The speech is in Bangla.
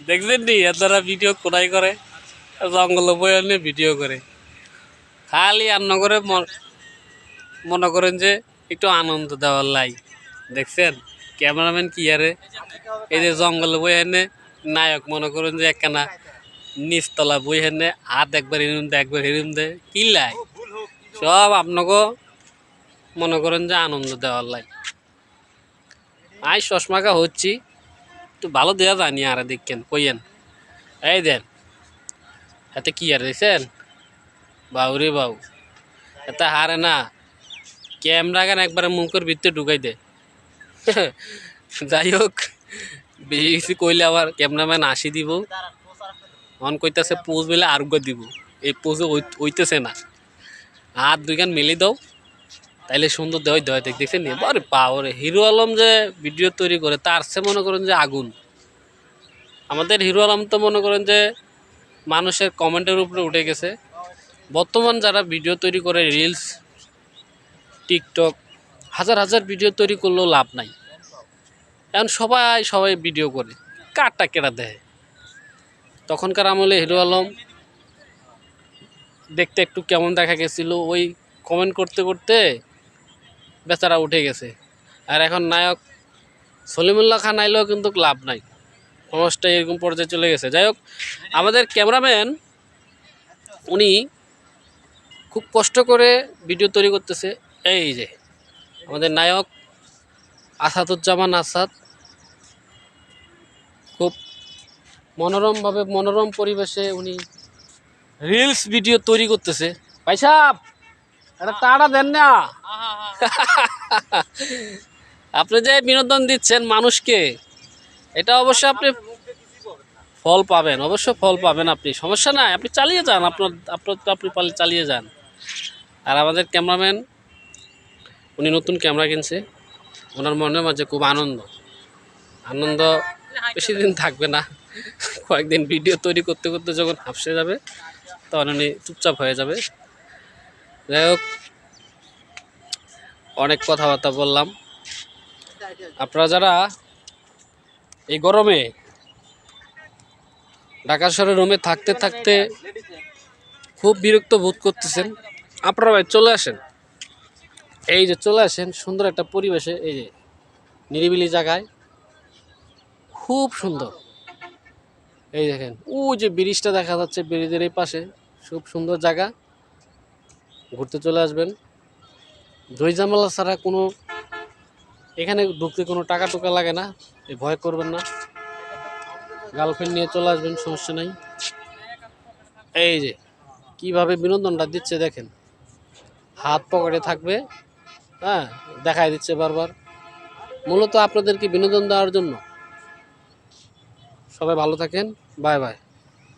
দেখছেন নি এতরা ভিডিও কোনাই করে, জঙ্গল বয়ে ভিডিও করে। খালি করে মন- করেন যে একটু আনন্দ দেওয়ার লাই। দেখছেন? ক্যামেরাম্যান কি আরে? এই যে জঙ্গল বই হেনে নায়ক মনে করেন যে একখানা নিচতলা বই হেনে হাত একবার হিরুম দে, একবার হিরুম দে, কি লাই? সব আপনাকে মনে করেন যে আনন্দ দেওয়ার লাই। আই চশমাকা হচ্ছি। একটু ভালো দেওয়া জানি আর দেখেন, কইয়েন। এই দেন এতে কি আর দেখছেন বাউ রে বাউ এতে হারে না। ক্যামেরা গান একবারে মুখের ভিতরে ঢুকাই দে? যাই হোক, বেশি কিছু কইলে আবার ক্যামেরাম্যান আসি দিব। অন কইতাছে পোজ মিলে আরোগ্য দিব। এই পোজে হইতেছে না। হাত দুইখান মিলি দাও। তাইলে সুন্দর দেওয়াই দেখ, দেখছেন নি? পাওয়ারে হিরো আলম যে ভিডিও তৈরি করে, তার সে মনে করেন যে আগুন। আমাদের হিরো আলম তো মনে করেন যে মানুষের কমেন্টের উপরে উঠে গেছে। বর্তমান যারা ভিডিও তৈরি করে রিলস টিকটক হাজার হাজার ভিডিও তৈরি করলেও লাভ নাই। এখন সবাই সবাই ভিডিও করে। কারটা কেটা দেয়? তখনকার আমলে হিরো আলম দেখতে একটু কেমন দেখা গেছিল, ওই কমেন্ট করতে করতে বেচারা উঠে গেছে। আর এখন নায়ক সলিমুল্লাহ খান আইলেও কিন্তু লাভ নাই। সমাজটা এরকম পর্যায়ে চলে গেছে। যাই হোক, আমাদের ক্যামেরাম্যান, উনি খুব কষ্ট করে ভিডিও তৈরি করতেছে। এই যে, আমাদের নায়ক আসাদুজ্জামান আসাদ খুব মনোরমভাবে, মনোরম পরিবেশে উনি রিলস ভিডিও তৈরি করতেছে। ভাই তাড়া দেন না। আপনি যে বিনোদন দিচ্ছেন মানুষকে এটা অবশ্য আপনি ফল পাবেন অবশ্য ফল পাবেন আপনি সমস্যা নাই আপনি চালিয়ে যান আপনার আপনার তো আপনি পালে চালিয়ে যান। আর আমাদের ক্যামেরাম্যান উনি নতুন ক্যামেরা কিনছে ওনার মনের মাঝে খুব আনন্দ। আনন্দ বেশি দিন থাকবে না কয়েকদিন ভিডিও তৈরি করতে করতে যখন হাফসে যাবে তখন উনি চুপচাপ হয়ে যাবে। যাই হোক অনেক কথাবার্তা বললাম। আপনারা যারা এই গরমে ঢাকা শহরের রুমে থাকতে থাকতে খুব বিরক্ত বোধ করতেছেন, আপনারা ভাই চলে আসেন। এই যে চলে আসেন, সুন্দর একটা পরিবেশে, এই যে নিরিবিলি জায়গায়, খুব সুন্দর। এই দেখেন ও যে ব্রিজটা দেখা যাচ্ছে ব্রিজের এই পাশে, খুব সুন্দর জায়গা। ঘুরতে চলে আসবেন। জয় জামালা ছাড়া কোনো এখানে ঢুকতে কোনো টাকা টুকা লাগে না, এই ভয় করবেন না। গার্লফ্রেন্ড নিয়ে চলে আসবেন, সমস্যা নাই। এই যে, কীভাবে বিনোদনটা দিচ্ছে দেখেন। হাত পকেটে থাকবে হ্যাঁ দেখাই দিচ্ছে বারবার। মূলত আপনাদেরকে বিনোদন দেওয়ার জন্য। সবাই ভালো থাকেন, বাই বাই।